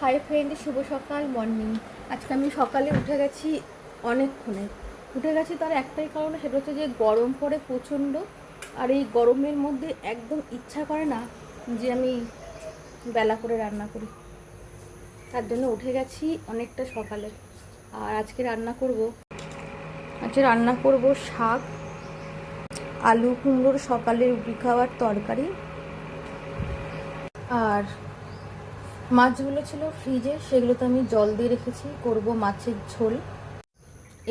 Hi friend, শুভ সকাল, morning. আজকে আমি সকালে উঠে গেছি অনেকক্ষণে। উঠে গেছি তার একটাই কারণ, সেটা হচ্ছে যে গরম পড়ে প্রচণ্ড, আর এই গরমের মধ্যে একদম ইচ্ছা করে না যে আমি বেলা করে রান্না করি। তার জন্য উঠে গেছি অনেকটা সকালে। আর আজকে রান্না করব, আজকে রান্না করব শাক, আলু কুমড়োর সকালে রুটি খাওয়ার তরকারি, আর মাছগুলো ছিল ফ্রিজে, সেগুলোতে আমি জল দিয়ে রেখেছি, করব মাছের ঝোল।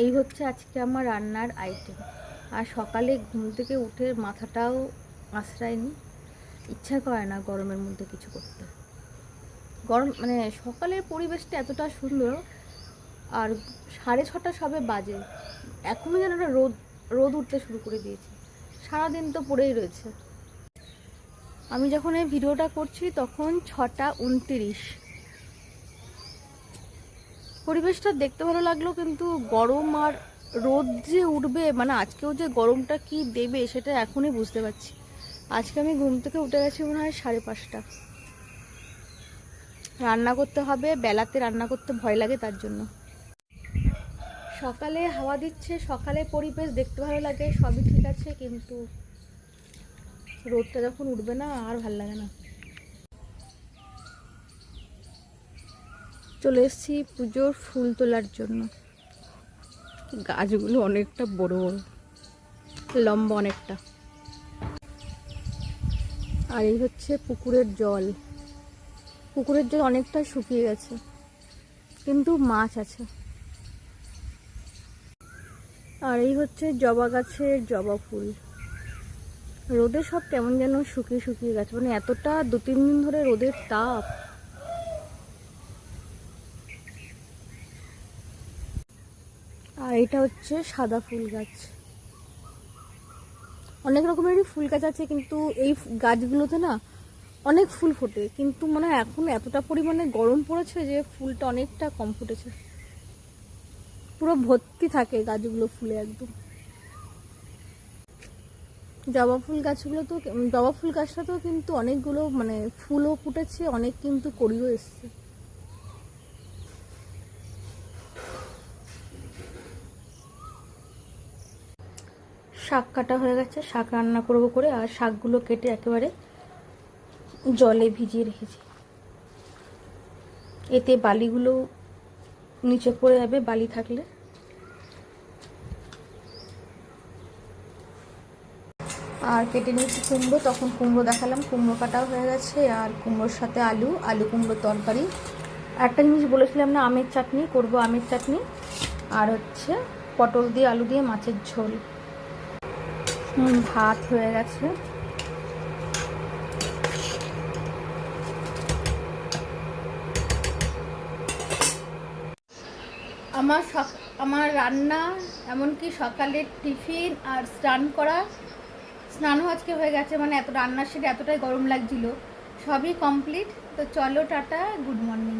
এই হচ্ছে আজকে আমার রান্নার আইটেম আর সকালে ঘুম থেকে উঠে মাথাটাও আশ্রায়নি। ইচ্ছা করে না গরমের মধ্যে কিছু করতে। গরম মানে সকালের পরিবেশটা এতটা সুন্দর, আর সাড়ে ছটা সবে বাজে। এখনও যেন রোদ রোদ উঠতে শুরু করে দিয়েছে। সারাদিন তো পড়েই রয়েছে। আমি যখন এই ভিডিওটা করছি তখন ছটা উনতিরিশ। পরিবেশটা দেখতে ভালো লাগল কিন্তু গরম আর রোদ যে উঠবে মানে আজকেও যে গরমটা কি দেবে সেটা এখনই বুঝতে পারছি। আজকে আমি ঘুম থেকে উঠে গেছি মনে হয় সাড়ে পাঁচটা। রান্না করতে হবে, বেলাতে রান্না করতে ভয় লাগে তার জন্য। সকালে হাওয়া দিচ্ছে, সকালে পরিবেশ দেখতে ভালো লাগে, সবই ঠিক আছে, কিন্তু রোদটা যখন উঠবে না, আর ভালো লাগে না। চলে এসেছি পুজোর ফুল তোলার জন্য। গাছগুলো অনেকটা বড় বড় লম্বা অনেকটা। আর এই হচ্ছে পুকুরের জল। পুকুরের জল অনেকটা শুকিয়ে গেছে, কিন্তু মাছ আছে। আর এই হচ্ছে জবা গাছের জবা ফুল। রোদে সব কেমন যেন শুকিয়ে শুকিয়ে গেছে। মানে এতটা দু তিন দিন ধরে রোদের তাপ। আর এটা হচ্ছে সাদা ফুল গাছ। অনেক রকমেরই ফুল গাছ আছে, কিন্তু এই গাছগুলোতে না অনেক ফুল ফোটে। কিন্তু মানে এখন এতটা পরিমাণে গরম পড়েছে যে ফুলটা অনেকটা কম ফুটেছে। পুরো ভর্তি থাকে গাছগুলো ফুলে একদম। জবা ফুল গাছগুলো তো জবা ফুল গাছটা তো কিন্তু অনেকগুলো মানে ফুলও ফুটেছে, অনেক কিন্তু করিও এসছে। শাক কাটা হয়ে গেছে, শাক রান্না করব করে, আর শাকগুলো কেটে একেবারে জলে ভিজিয়ে রেখেছি। এতে বালিগুলো নিচে পড়ে যাবে, বালি থাকলে। আর কেটে নিয়েছি কুমড়ো, তখন কুমড়ো দেখালাম, কুমড়ো কাটাও হয়ে গেছে, আর কুমড়োর সাথে আলু আলু, কুমড়োর তরকারি। একটা জিনিস বলেছিলাম না, আমের চাটনি, করব আমের চাটনি, আর হচ্ছে পটল দিয়ে, আলু দিয়ে মাছের ঝোল। ভাত হয়ে গেছে। আমার আমার রান্না, এমনকি সকালের টিফিন আর স্নান করা স্নানও আজকে হয়ে গেছে মানে এত রান্নার সেটা এতটাই গরম লাগছিল। সবই কমপ্লিট তো চলো টাটা গুড মর্নিং